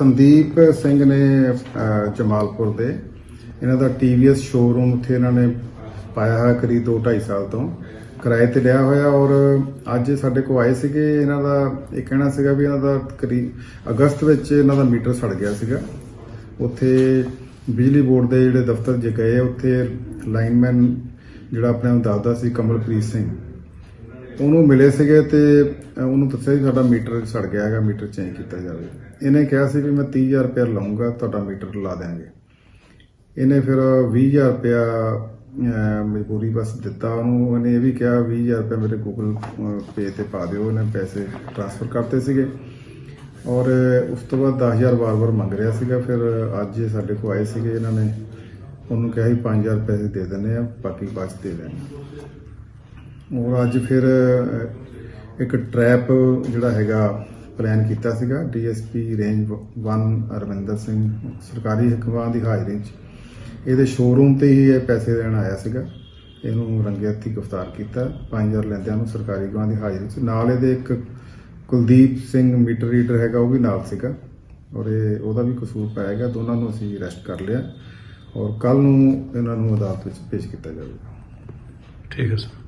ਸੰਦੀਪ ਸਿੰਘ ਨੇ ਜਮਾਲਪੁਰ ਦੇ। ਇਹਨਾਂ ਦਾ TVS ਸ਼ੋਰੂਮ ਉੱਥੇ ਇਹਨਾਂ ਨੇ ਪਾਇਆ ਹੋਇਆ ਕਰੀਬ 2.5 ਸਾਲ ਤੋਂ। ਕਿਰਾਏ ਤੇ ਲਿਆ ਹੋਇਆ ਔਰ ਅੱਜ ਸਾਡੇ ਕੋਲ ਆਏ ਸੀਗੇ, ਇਹਨਾਂ ਦਾ ਇਹ ਕਹਿਣਾ ਸੀਗਾ ਵੀ ਇਹਨਾਂ ਦਾ ਕਰੀਬ ਅਗਸਤ ਵਿੱਚ ਇਹਨਾਂ ਦਾ ਮੀਟਰ ਸੜ ਗਿਆ ਸੀਗਾ। ਉੱਥੇ ਬਿਜਲੀ ਬੋਰਡ ਦੇ ਜਿਹੜੇ ਦਫ਼ਤਰ ਜੇ ਗਏ, ਉੱਥੇ ਲਾਈਨਮੈਨ ਜਿਹੜਾ ਆਪਣੇ ਨੂੰ ਦੱਸਦਾ ਸੀ, ਕਮਲਪ੍ਰੀਤ ਸਿੰਘ। ਉਹਨੂੰ ਮਿਲੇ ਸੀਗੇ ਤੇ ਉਹਨੂੰ ਦੱਸਿਆ ਸੀ ਸਾਡਾ ਮੀਟਰ ਸੜ ਗਿਆ ਹੈਗਾ, ਮੀਟਰ ਚੇਂਜ ਕੀਤਾ ਜਾਵੇ। ਇਹਨੇ ਕਿਹਾ ਸੀ ਵੀ ਮੈਂ 30000 ਰੁਪਏ ਲਾਉਂਗਾ ਤੁਹਾਡਾ ਮੀਟਰ ਲਾ ਦਿਆਂਗੇ। ਇਹਨੇ ਫਿਰ 20000 ਰੁਪਇਆ ਮਜਬੂਰੀ ਬਸ ਦਿੱਤਾ ਉਹਨੂੰ। ਉਹਨੇ ਇਹ ਵੀ ਕਿਹਾ 20000 ਰੁਪਏ ਮੇਰੇ ਗੂਗਲ ਪੇ ਤੇ ਪਾ ਦਿਓ। ਉਹਨੇ ਪੈਸੇ ਟ੍ਰਾਂਸਫਰ ਕਰਤੇ ਸੀਗੇ। ਔਰ ਉਸ ਤੋਂ ਬਾਅਦ 10000 ਵਾਰ-ਵਾਰ ਮੰਗ ਰਿਹਾ ਸੀਗਾ। ਫਿਰ ਅੱਜ ਸਾਡੇ ਕੋਲ ਆਏ ਸੀਗੇ ਇਹਨਾਂ ਨੇ। ਉਹਨੂੰ ਕਿਹਾ ਸੀ 5000 ਪੈਸੇ ਦੇ ਦਿੰਦੇ ਆ ਬਾਕੀ ਬਾਅਦ ਦੇ ਦੇਣੇ ਔਰ ਅੱਜ ਫਿਰ ਇੱਕ ਟ੍ਰੈਪ ਜਿਹੜਾ ਹੈਗਾ ਪਲਾਨ ਕੀਤਾ ਸੀਗਾ ਡੀਐਸਪੀ ਰੇਂਜ 1 ਅਰਵਿੰਦਰ ਸਿੰਘ, ਸਰਕਾਰੀ ਹਕਮਾਂ ਦੀ ਹਾਜ਼ਰੀ 'ਚ ਇਹਦੇ ਸ਼ੋਰੂਮ ਤੇ ਹੀ ਇਹ ਪੈਸੇ ਲੈਣ ਆਇਆ ਸੀਗਾ। ਇਹਨੂੰ ਰੰਗੇ ਹੱਥੀ ਗ੍ਰਿਫਤਾਰ ਕੀਤਾ। 5000 ਲੈਂਦਿਆਂ ਨੂੰ ਸਰਕਾਰੀ ਗਵਾਹ ਦੀ ਹਾਜ਼ਰੀ 'ਚ ਨਾਲ ਇਹਦੇ ਇੱਕ ਕੁਲਦੀਪ ਸਿੰਘ ਮੀਟਰ ਰੀਡਰ ਹੈਗਾ, ਉਹ ਵੀ ਨਾਲ ਸੀਗਾ। ਔਰ ਇਹ, ਉਹਦਾ ਵੀ ਕਸੂਰ ਪਾਇਆ ਗਿਆ। ਦੋਨਾਂ ਨੂੰ ਅਸੀਂ ਅਰੈਸਟ ਕਰ ਲਿਆ। ਔਰ ਕੱਲ ਨੂੰ ਇਹਨਾਂ ਨੂੰ ਅਦਾਲਤ ਵਿੱਚ ਪੇਸ਼ ਕੀਤਾ ਜਾਵੇਗਾ। ਠੀਕ ਹੈ, ਸਰ।